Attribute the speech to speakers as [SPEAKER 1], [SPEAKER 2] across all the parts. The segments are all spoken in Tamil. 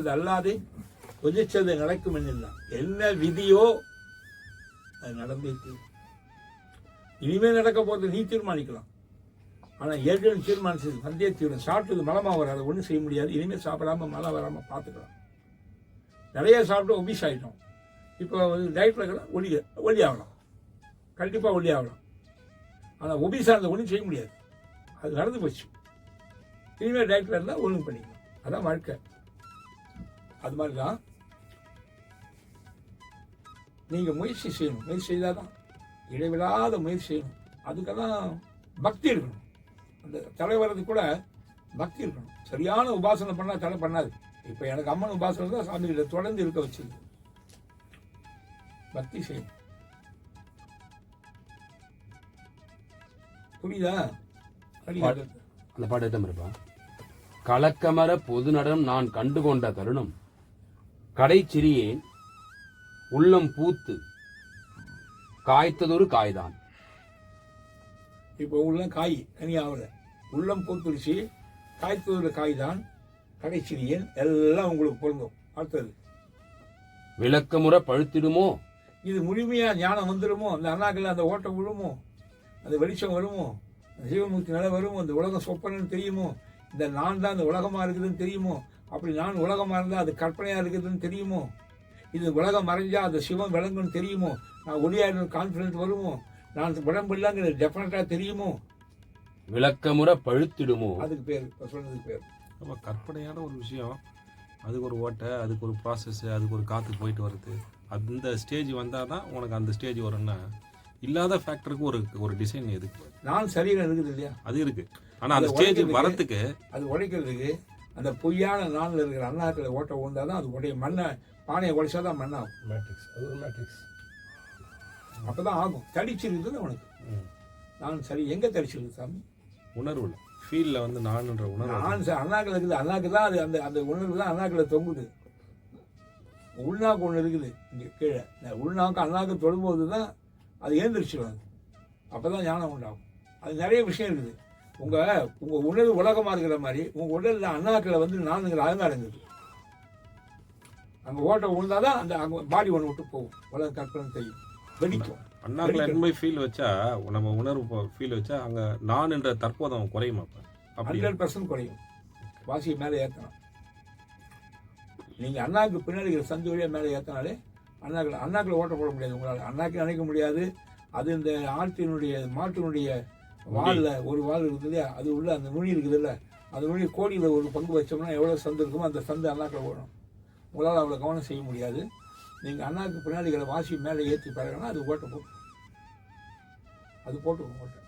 [SPEAKER 1] அது அல்லாது கொதிச்சது நடக்கும் என்னெல்லாம் என்ன விதியோ அது நடந்துச்சு இனிமேல் நடக்க போகிறது நீ தீர்மானிக்கலாம். ஆனா ஏற்கனவே தீர்மானிச்சது வந்தே தீரும். சாப்பிட்டது மலமா வராது ஒன்றும் செய்ய முடியாது. இனிமேல் சாப்பிடாம மழை வராம பார்த்துக்கலாம். நிறைய சாப்பிட்டு ஒபிஸ் ஆயிட்டோம். இப்போ வந்து டயட்டில் இருக்கிற ஒளி ஒளி ஆகலாம் கண்டிப்பா ஒளி ஆகலாம் ஆனா ஒபிஸா ஆனது ஒன்றும் செய்ய முடியாது. அது நடந்து போச்சு. இனிமேல் டயட்டில் இருந்தால் ஒழுங்கு பண்ணிக்கலாம். அதான் வாழ்க்கை. அது மாதிரி தான் நீங்க முயற்சி செய்யணும். முயற்சி செய்தாதான் இடைவிடாத முயற்சி செய்யணும். அதுக்கெல்லாம் பக்தி இருக்கணும். அந்த தலை வர்றதுக்கு கூட பக்தி இருக்கணும். சரியான உபாசனை பண்ணா தலை பண்ணாது. இப்ப எனக்கு அம்மன் உபாசனை தான் சாமி கிட்ட தொடர்ந்து இருக்க வச்சிருக்கு. பக்தி செய்யணும். புரியுதா.
[SPEAKER 2] அந்த பாட்டு கலக்கமர பொது நடம் நான் கண்டுகொண்ட தருணம் கடை சிறியேன் உள்ளம் பூத்து காய்த்ததொரு காய்தான்.
[SPEAKER 1] இப்போ உள்ள காய் கனி ஆகல உள்ளம் பூத்துருச்சு காய்த்தது காய் தான் கடைசிரியன் எல்லாம் உங்களுக்கு பொருந்தும். அடுத்தது.
[SPEAKER 2] விளக்கமுற பழுத்திடுமோ?
[SPEAKER 1] இது முழுமையா ஞானம் வந்துடுமோ? அந்த அண்ணாக்கள் அந்த ஓட்டம் விழுமோ? அந்த வெளிச்சம் வருமோ? சிவமூர்த்தி நிலை வருமோ? அந்த உலகம் சொப்பனன்னு தெரியுமோ? இந்த நான் தான் இந்த உலகமா இருக்குதுன்னு தெரியுமோ? அப்படி நான் உலகமா இருந்தா அது கற்பனையா இருக்குதுன்னு தெரியுமோ? இது உலகம் மறைஞ்சா அந்த சிவம் விளங்குன்னு தெரியுமோ? நான் ஒளியாயிரம் கான்பிடன்ட் வருமோ? நான் உடம்பு இல்லைங்கிறது டெஃபினட்டா தெரியுமோ?
[SPEAKER 2] விளக்கமுற பழுத்திடுமோ?
[SPEAKER 1] அதுக்கு பேர் சொன்னதுக்கு பேர்.
[SPEAKER 3] நம்ம கற்பனையான ஒரு விஷயம். அதுக்கு ஒரு ஓட்டை அதுக்கு ஒரு ப்ராசஸ் அதுக்கு ஒரு காற்று போயிட்டு வருது அந்த ஸ்டேஜ் வந்தால் தான் உனக்கு அந்த ஸ்டேஜ் வரும்னா இல்லாத ஃபேக்டருக்கு ஒரு ஒரு டிசைன் எதுக்கு?
[SPEAKER 1] நான் சரீரம் இருக்குது இல்லையா?
[SPEAKER 3] அது இருக்கு. ஆனால் அந்த ஸ்டேஜ் வரத்துக்கு
[SPEAKER 1] அது உடைக்கிறதுக்கு அந்த பொய்யான நாளில் இருக்கிற அண்ணாக்களை ஓட்ட உழுந்தாதான் தான் அது உடைய மண்ணை பானையை உடைச்சாதான் மண்ணாகும்.
[SPEAKER 4] மேட்ரிக்ஸ் அது ஒரு மேட்ரிக்ஸ்
[SPEAKER 1] அப்பதான் ஆகும். தடிச்சிருக்குது உனக்கு. நான் சரி எங்க தடிச்சிருக்கு சாமி?
[SPEAKER 3] உணர்வுல ஃபீல்ல வந்து நான்ன்ற உணர்வு
[SPEAKER 1] நான் ச- அண்ணாக்கள் இருக்குது. அண்ணாக்கு தான் அது அந்த அந்த உணர்வு தான் அண்ணாக்களை தொங்குது. உள்நாக்கு ஒன்று இருக்குது. இங்கே கீழே. உள்நாக்கு அண்ணாக்கு தொடும்போது தான் அது ஏந்திரிச்சிடும் அப்பதான் ஞானம் உண்டாகும். அது நிறைய விஷயம் இருக்குது. உங்க உங்க உணர்வு உலகமா இருக்கிற மாதிரி உங்க உடல்ல அண்ணாக்களை வந்து நானுங்கிற அலங்காரங்குது அங்க ஓட்ட விழுந்தாதான் அந்த அங்க பாடி ஒன்று விட்டு போகும். உலக கற்பனை தெரியும். வெடிக்கும்.
[SPEAKER 3] அண்ணாக்களை எண்மை ஃபீல் வச்சா நம்ம உணர்வு ஃபீல் வச்சா அங்க நான் என்ற தற்போதம் குறையுமா அப்படி
[SPEAKER 1] ஹண்ட்ரட் பர்சன்ட் குறையும். வாசியை மேலே ஏற்றணும் நீங்கள் அண்ணாக்கு பின்னாடி சந்து வழியாக மேலே ஏற்றினாலே அண்ணாக்கள் அண்ணாக்கில் ஓட்ட போட முடியாது. உங்களால் அண்ணாக்கு நினைக்க முடியாது. அது இந்த ஆட்டினுடைய மாட்டினுடைய வாலில் ஒரு வால் இருக்குது இல்லையா? அது உள்ள அந்த நுனி இருக்குது இல்லை? அந்த நுனி கோடியில் ஒரு பங்கு வச்சோம்னா எவ்வளோ சந்து இருக்குமோ அந்த சந்து அண்ணாக்கில் ஓடும். உங்களால் அவ்வளோ கவனம் செய்ய முடியாது. நீங்கள் அண்ணாக்கு பின்னாடி இருக்கிற வாசி மேலே ஏற்றி பழகினா அது ஓட்ட போட்டு அது போட்டுக்கும் ஓட்ட.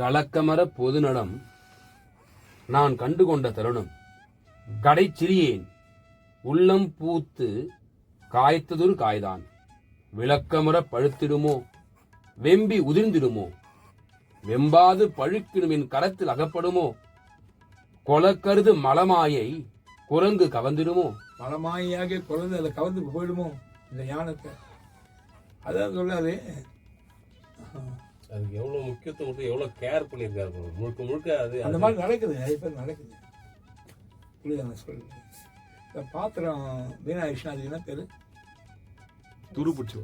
[SPEAKER 2] கலக்கமர பொது நடம் நான் கண்டுகொண்ட தருணம். கடை சிறியேன். உள்ளம் பூத்து காய்த்ததொரு காய்தான். விளக்கமுற பழுத்திடுமோ? வெம்பி உதிர்ந்திடுமோ? வெம்பாது பழுக்கிடும் என் கரத்தில் அகப்படுமோ? கொலக்கருது மலமாயை குரங்கு கவர்ந்திடுமோ?
[SPEAKER 1] மலமாயியாக குழந்தை அதை கவர்ந்து போயிடுமோ? இந்த ஞானத்தை அதான் சொல்லாரு
[SPEAKER 4] அதுக்கு எவ்வளவு முக்கியத்துவம் கொடுத்து எவ்வளவு கேர் பண்ணியிருக்காரு. முழுக்க முழுக்க அது
[SPEAKER 1] அந்த மாதிரி நடக்குது நிறைய பேர் நடக்குது. புரியுதா நான் சொல்றது? இந்த பாத்திரம் வீணாயிடுச்சுன்னா அது என்ன பேர்?
[SPEAKER 3] துரு பிடிச்சி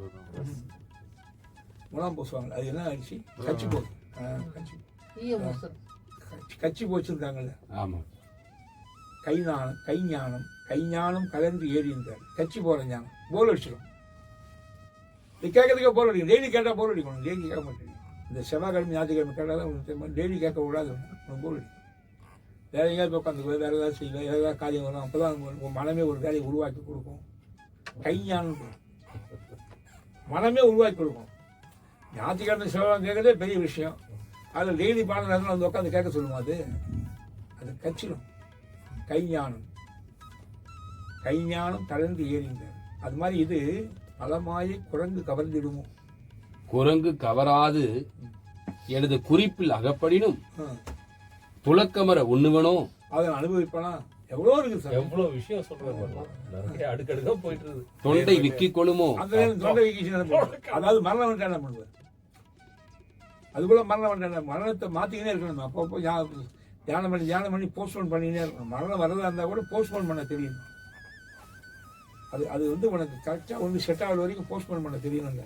[SPEAKER 1] முலாம் பூசுவாங்க அது என்ன ஆயிடுச்சு கச்சி கச்சி கச்சி- கச்சி போச்சுருக்காங்கல்ல
[SPEAKER 2] ஆமா
[SPEAKER 1] கை ஞானம் கை ஞானம் கை ஞானம் கலந்து ஏறின்றார் கச்சி போற ஞானம் போர் அடிச்சிடும் இது கேட்கறதுக்கே போர் அடிக்கும் டெய்லி கேட்டால் போர் அடிக்கணும் டெய்லி கேட்க மாட்டேங்க இந்த செவ்வாய்க்கிழமை ஞாயிற்றுக்கிழமை கேட்டால் தான் தெரியுமா டெய்லி கேட்க விடாது உனக்கு போர் அடிக்கும் வேற எங்கேயாவது போய் உட்காந்து வேற ஏதாவது செய்வேன் வேற ஏதாவது காரியம் வரும் அப்போ தான் உங்கள் மனமே ஒரு வேலையை உருவாக்கி கொடுக்கும் கை ஞானம் மனமே உருவாக்கி கொடுக்கும். ஞாயிற்றுக்கிழமை செவ்வாய் கேட்கறதே பெரிய விஷயம். அதில் டெய்லி நேரத்தில் வந்து உட்காந்து கேட்க சொல்லுமா அது? அது கச்சிடும் கைஞானம். கைஞானம் கலந்து ஏறிந்தார் அது மாதிரி இது பலமாயை குரங்கு கவர்ந்திடுமோ?
[SPEAKER 2] குரங்கு கவராது. எனது குறிப்பில் அகப்படினும். துளக்கமர உண்ணுவனோ?
[SPEAKER 1] அதை அனுபவிப்பானா? எவ்வளோ இருக்குது சார்?
[SPEAKER 4] எவ்வளவு விஷயம் சொல்றாரு பாருங்க. நிறைய அடுக்கடுக்கா போயிட்டு இருக்குது
[SPEAKER 2] தொண்டை விக்கிக் கொள்ளுமோ
[SPEAKER 1] அந்த தொண்டை பண்ணுவார்? அதாவது மரணம் வந்து என்ன பண்ணுவார். அதுக்குள்ள மரணம் வந்து என்ன மரணத்தை மாத்திக்கினே இருக்கணும். அப்பப்போ தியானம் பண்ணி தியானம் பண்ணி போஸ்ட்போன் பண்ணினே இருக்கணும். மரணம் வரதா இருந்தால் கூட போஸ்ட்போன் பண்ண தெரியணும் அது அது வந்து உனக்கு கரெக்டாக வந்து செட் ஆகிற வரைக்கும் போஸ்ட்போன் பண்ண தெரியணுங்க.